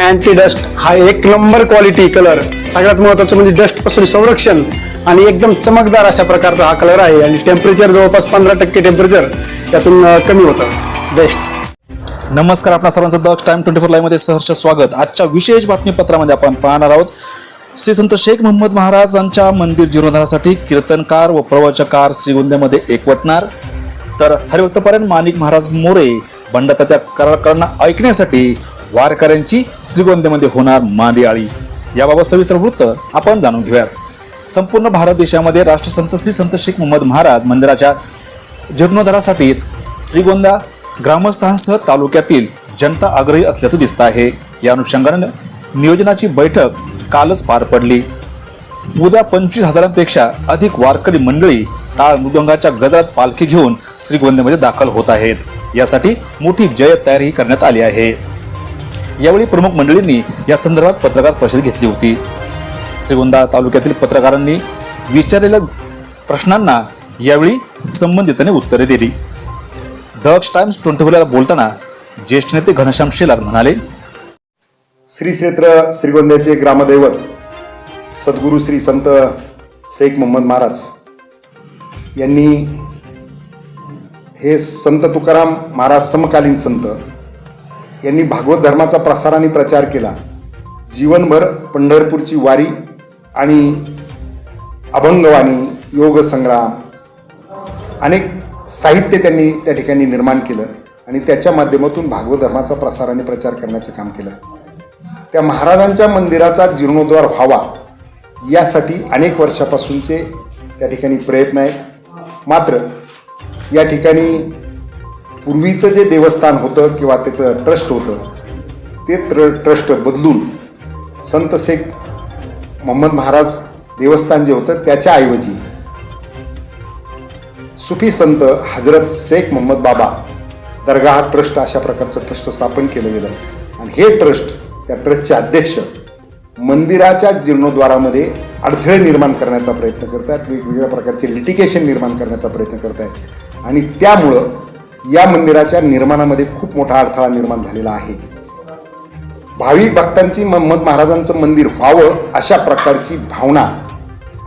anti dust हा एक number quality colour सगळ्यात महत्वाचं म्हणजे डस्टपासून संरक्षण आणि एकदम चमकदार अशा प्रकारचा हा कलर आहे. आणि टेम्परेचर जवळपास पंधरा टक्के टेम्परेचर त्यातून कमी होतं. बेस्ट नमस्कार आपणा सर्वांचं दक्ष टाइम ट्वेंटी फोर लाईव्हमध्ये सहर्ष स्वागत. आजच्या विशेष बातमीपत्रामध्ये आपण पाहणार आहोत श्री संत शेख मोहम्मद महाराजांच्या मंदिर जीर्णोद्धारासाठी कीर्तनकार व प्रवचकार श्रीगोंद्यामध्ये एकवटणार. तर हरिभक्तपर्यंत माणिक महाराज मोरे बंडाताच्या करारांना ऐकण्यासाठी वारकऱ्यांची श्रीगोंद्यामध्ये होणार मांदियाळी. याबाबत सविस्तर वृत्त आपण जाणून घेऊयात. संपूर्ण भारत देशामध्ये राष्ट्रसंत श्री संत शेख मोहम्मद महाराज मंदिराच्या जीर्णोद्धारासाठी श्रीगोंदा ग्रामस्थांसह तालुक्यातील जनता आग्रही असल्याचं दिसतं आहे. या अनुषंगाने नियोजनाची बैठक कालच पार पडली. उद्या पंचवीस हजारांपेक्षा अधिक वारकरी मंडळी टाळ मृदंगाच्या गजरात पालखी घेऊन श्रीगोंद्यामध्ये दाखल होत आहेत. यासाठी मोठी जय तयारी करण्यात आली आहे. यावेळी प्रमुख मंडळींनी या संदर्भात पत्रकार परिषद घेतली होती. श्रीगोंदा तालुक्यातील पत्रकारांनी विचारलेल्या प्रश्नांना यावेळी संबंधितांनी उत्तरे दिली. दक्ष टाइम्स ट्वेंटी फोरला बोलताना ज्येष्ठ नेते घनश्याम शेलार म्हणाले श्री क्षेत्र श्रीगोंद्याचे ग्रामदैवत सद्गुरू श्री संत शेख मोहम्मद महाराज यांनी हे संत तुकाराम महाराज समकालीन संत यांनी भागवत धर्माचा प्रसार आणि प्रचार केला. जीवनभर पंढरपूरची वारी आणि अभंगवाणी योगसंग्राम अनेक साहित्य त्यांनी त्या ठिकाणी निर्माण केलं आणि त्याच्या माध्यमातून भागवत धर्माचा प्रसार आणि प्रचार करण्याचं काम केलं. त्या महाराजांच्या मंदिराचा जीर्णोद्धार व्हावा यासाठी अनेक वर्षापासूनचे त्या ठिकाणी प्रयत्न आहेत. मात्र या ठिकाणी पूर्वीचं जे देवस्थान होतं किंवा त्याचं ट्रस्ट होतं ते ट्र ट्रस्ट बदलून संत शेख मोहम्मद महाराज देवस्थान जे होतं त्याच्याऐवजी सुफी संत हजरत शेख मोहम्मद बाबा दर्गा ट्रस्ट अशा प्रकारचं ट्रस्ट स्थापन केलं गेलं. आणि हे ट्रस्ट त्या ट्रस्टचे अध्यक्ष मंदिराच्या जीर्णोद्वारामध्ये अडथळे निर्माण करण्याचा प्रयत्न करत आहेत वेगवेगळ्या प्रकारचे लिटिगेशन निर्माण करण्याचा प्रयत्न करत आहेत आणि त्यामुळं या मंदिराच्या निर्माणामध्ये खूप मोठा अडथळा निर्माण झालेला आहे. भाविक भक्तांची मोहम्मद महाराजांचं मंदिर व्हावं अशा प्रकारची भावना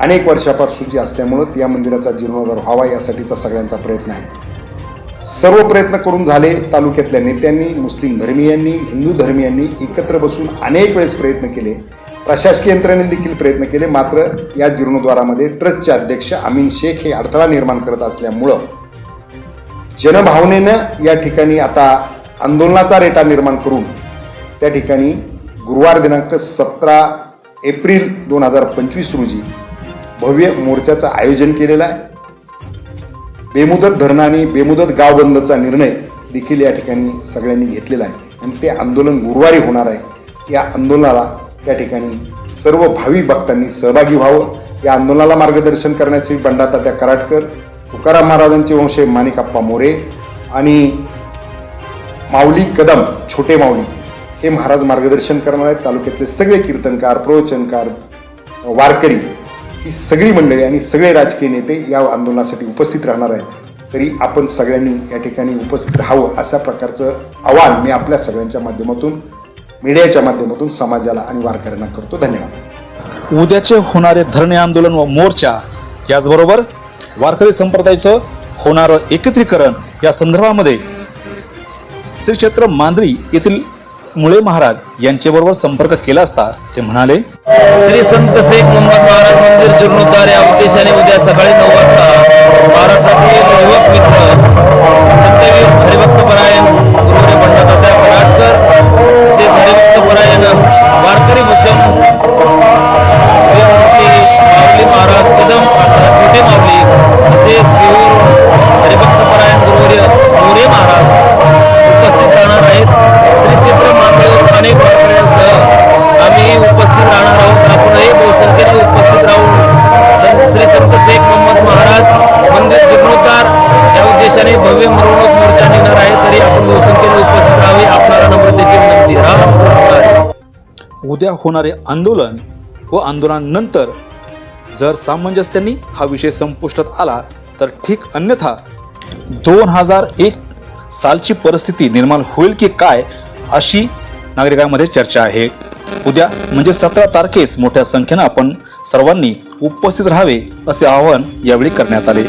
अनेक वर्षापासूनची असल्यामुळं या मंदिराचा जीर्णोद्धार व्हावा यासाठीचा सगळ्यांचा प्रयत्न आहे. सर्व प्रयत्न करून झाले तालुक्यातल्या नेत्यांनी मुस्लिम धर्मीयांनी हिंदू धर्मीयांनी एकत्र बसून अनेक वेळेस प्रयत्न केले. प्रशासकीय यंत्रणेने देखील प्रयत्न केले मात्र या जीर्णोद्वारामध्ये ट्रस्टचे अध्यक्ष अमीन शेख हे अडथळा निर्माण करत असल्यामुळं जनभावनेनं या ठिकाणी आता आंदोलनाचा रेटा निर्माण करून त्या ठिकाणी गुरुवार दिनांक सतरा एप्रिल दोन हजार पंचवीस रोजी भव्य मोर्चाचं आयोजन केलेलं आहे. बेमुदत धरणं आणि बेमुदत गाव बंदचा निर्णय देखील या ठिकाणी सगळ्यांनी घेतलेला आहे. आणि ते आंदोलन गुरुवारी होणार आहे. या आंदोलनाला त्या ठिकाणी सर्व भावी भक्तांनी सहभागी व्हावं. या आंदोलनाला मार्गदर्शन करण्यासाठी बंडातात्या कराटकर तुकाराम महाराजांचे वंशे माणिकाप्पा मोरे आणि माऊली कदम छोटे माऊली हे महाराज मार्गदर्शन करणार आहेत. तालुक्यातले सगळे कीर्तनकार प्रवचनकार वारकरी ही सगळी मंडळी आणि सगळे राजकीय नेते या आंदोलनासाठी उपस्थित राहणार आहेत. तरी आपण सगळ्यांनी या ठिकाणी उपस्थित राहावं अशा प्रकारचं आवाहन मी आपल्या सगळ्यांच्या माध्यमातून मीडियाच्या माध्यमातून समाजाला आणि वारकऱ्यांना करतो. धन्यवाद. उद्याचे होणारे धरणे आंदोलन व मोर्चा याचबरोबर वारकरी संप्रदायाचं होणारं एकत्रीकरण या संदर्भामध्ये श्री क्षेत्र मांद्री येथील मुळे महाराज यांच्याबरोबर संपर्क केला असता ते म्हणाले श्री संत शेख मोहम्मद महाराज मंदिर जीर्णोद्धार या उद्देशाने उद्या सकाळी नऊ वाजता महाराष्ट्रातील युवक मित्र सत्यवीर हरिभक्तपरायण गुरुवारी पंडितात्या कराडकर तसेच हरिभक्तपरायण वारकरी उद्या होणारे आंदोलन व आंदोलनानंतर जर सामंजस्याने हा विषय संपुष्टात आला तर ठीक अन्यथा दोन हजार एक सालची परिस्थिती निर्माण होईल की काय अशी नागरिकांमध्ये चर्चा आहे. उद्या म्हणजे सतरा तारखेस मोठ्या संख्येनं आपण सर्वांनी उपस्थित राहावे असे आवाहन यावेळी करण्यात आले.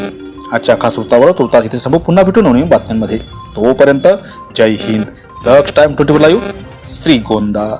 आजच्या खास वृत्तावर तुर्तास इथे संभव पुन्हा भेटून नवीन बातम्यांमध्ये. तोपर्यंत जय Hind. Daksh time twenty four live Shrigonda